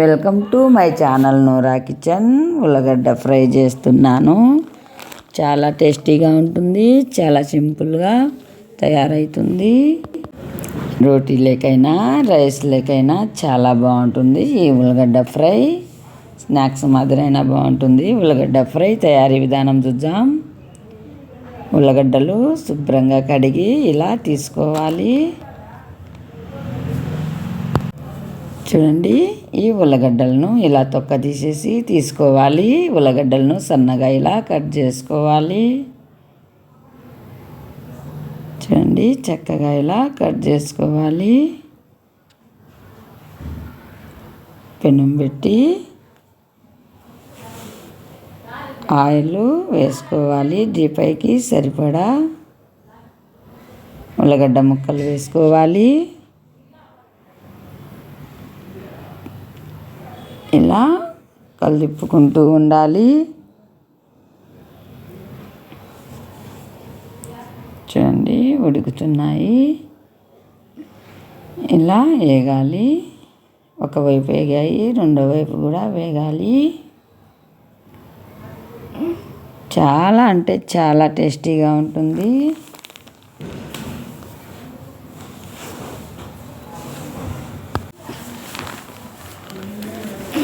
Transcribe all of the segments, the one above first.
Welcome to my channel Nora kitchen. ఉల్లగడ్డ fry చేస్తున్నాను. చాలా టేస్టీగా ఉంటుంది చాలా సింపుల్గా తయారవుతుంది రోటీ లేకైనా రైస్ లేకైనా చాలా బాగుంటుంది. ఈ ఉల్లగడ్డ ఫ్రై స్నాక్స్ మాదిరైనా బాగుంటుంది. ఉల్లగడ్డ ఫ్రై తయారీ విధానం చూద్దాం. ఉల్లగడ్డలు శుభ్రంగా కడిగి ఇలా తీసుకోవాలి. చూడండి ఈ ఉల్లగడ్డలను ఇలా తొక్క తీసేసి తీసుకోవాలి. ఉల్లగడ్డలను సన్నగా ఇలా కట్ చేసుకోవాలి. చూడండి చక్కగా ఇలా కట్ చేసుకోవాలి. పెనం పెట్టి ఆయిల్ వేసుకోవాలి. డీపైకి సరిపడా ఉల్లగడ్డ ముక్కలు వేసుకోవాలి. ఇలా కలిపుకుంటూ ఉండాలి. చూడండి ఉడుకుతున్నాయి. ఇలా వేగాలి. ఒకవైపు వేగాయి రెండో వైపు కూడా వేగాలి. చాలా అంటే చాలా టేస్టీగా ఉంటుంది.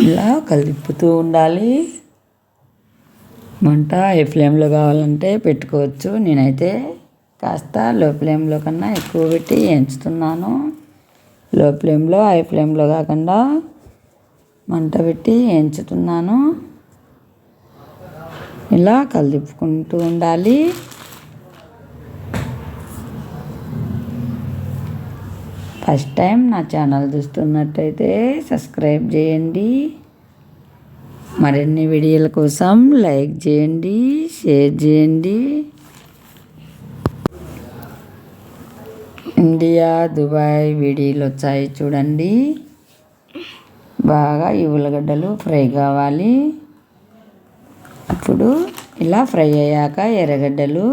ఇలా కలుపుతూ ఉండాలి. మంట ఏ ఫ్లేమ్లో కావాలంటే పెట్టుకోవచ్చు. నేనైతే కాస్త లో ఫ్లేమ్లో కన్నా ఎక్కువ పెట్టి ఎంచుతున్నాను. లో ఫ్లేమ్లో హై ఫ్లేమ్లో కాకుండా మంట పెట్టి ఎంచుతున్నాను. ఇలా కలుపుకుంటూ ఉండాలి. ఫస్ట్ టైం నా ఛానల్ చూస్తున్నట్టయితే సబ్స్క్రైబ్ చేయండి. మరిన్ని వీడియోల కోసం లైక్ చేయండి షేర్ చేయండి. ఇండియా దుబాయ్ వీడియోలు వచ్చాయి చూడండి. బాగా ఈ ఉల్లగడ్డలు ఫ్రై కావాలి. ఇప్పుడు ఇలా ఫ్రై అయ్యాక ఎర్రగడ్డలు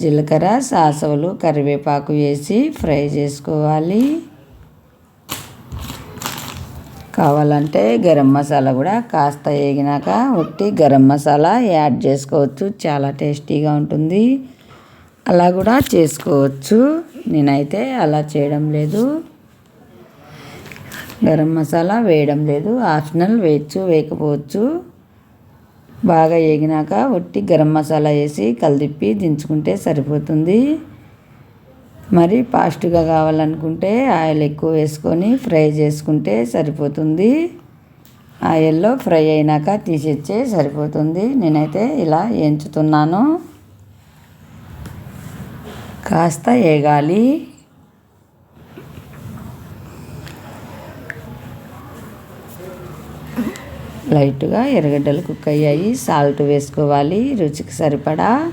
జీలకర్ర సాసవలు కరివేపాకు వేసి ఫ్రై చేసుకోవాలి. కావాలంటే గరం మసాలా కూడా కాస్త వేగినాక ఒట్టి గరం మసాలా యాడ్ చేసుకోవచ్చు. చాలా టేస్టీగా ఉంటుంది. అలా కూడా చేసుకోవచ్చు. నేనైతే అలా చేయడం లేదు. గరం మసాలా వేయడం లేదు. ఆప్షనల్ వేయచ్చు వేయకపోవచ్చు. బాగా వేగినాక ఒట్టి గరం మసాలా వేసి కలిదిప్పి దించుకుంటే సరిపోతుంది. మరి ఫాస్ట్గా కావాలనుకుంటే ఆయిల్ ఎక్కువ వేసుకొని ఫ్రై చేసుకుంటే సరిపోతుంది. ఆయిల్లో ఫ్రై అయినాక తీసిచ్చే సరిపోతుంది. నేనైతే ఇలా ఎంచుతున్నాను. కాస్త వేగాలి లైట్గా ఎర్రగడ్డలు కుక్ అయ్యాయి. సాల్ట్ వేసుకోవాలి రుచికి సరిపడా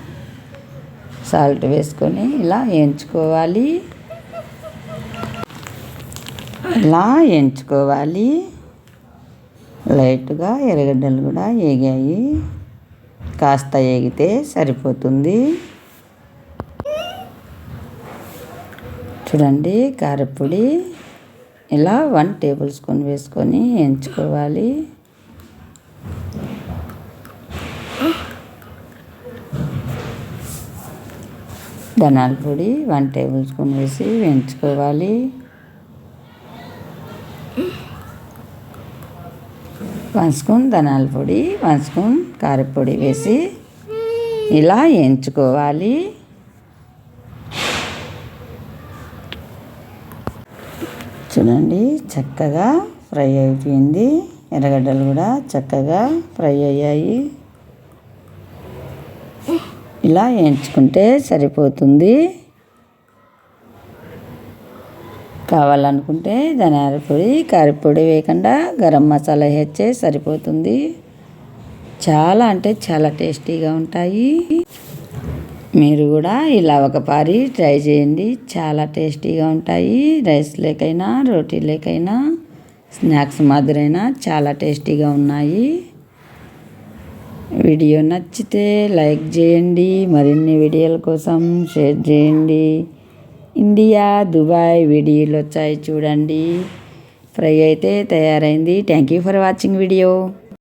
సాల్ట్ వేసుకొని ఇలా వేయించుకోవాలి ఇలా వేయించుకోవాలి లైట్గా ఎర్రగడ్డలు కూడా ఏగాయి. కాస్త ఏగితే సరిపోతుంది. చూడండి కారపొడి. ఇలా వన్ టేబుల్ స్పూన్ వేసుకొని ఎంచుకోవాలి. ధనాల పొడి వన్ టేబుల్ స్పూన్ వేసి వేయించుకోవాలి. వన్ స్పూన్ ధనాల పొడి వన్ స్పూన్ కారపొడి వేసి ఇలా వేయించుకోవాలి. చూడండి చక్కగా ఫ్రై అయిపోయింది. ఎర్రగడ్డలు కూడా చక్కగా ఫ్రై అయ్యాయి. ఇలా వేయించుకుంటే సరిపోతుంది. కావాలనుకుంటే ధనియాల పొడి కారపొడి వేయకుండా గరం మసాలా వేస్తే సరిపోతుంది. చాలా అంటే చాలా టేస్టీగా ఉంటాయి. మీరు కూడా ఇలా ఒక పారి ట్రై చేయండి. చాలా టేస్టీగా ఉంటాయి. రైస్ లేకైనా రోటీ లేకైనా స్నాక్స్ మాదిరైనా చాలా టేస్టీగా ఉన్నాయి. వీడియో నచ్చితే లైక్ చేయండి మరిన్ని వీడియోల కోసం షేర్ చేయండి. ఇండియా దుబాయ్ వీడియోలు వచ్చాయి చూడండి. ఫ్రై అయితే తయారైంది. Thank you for watching video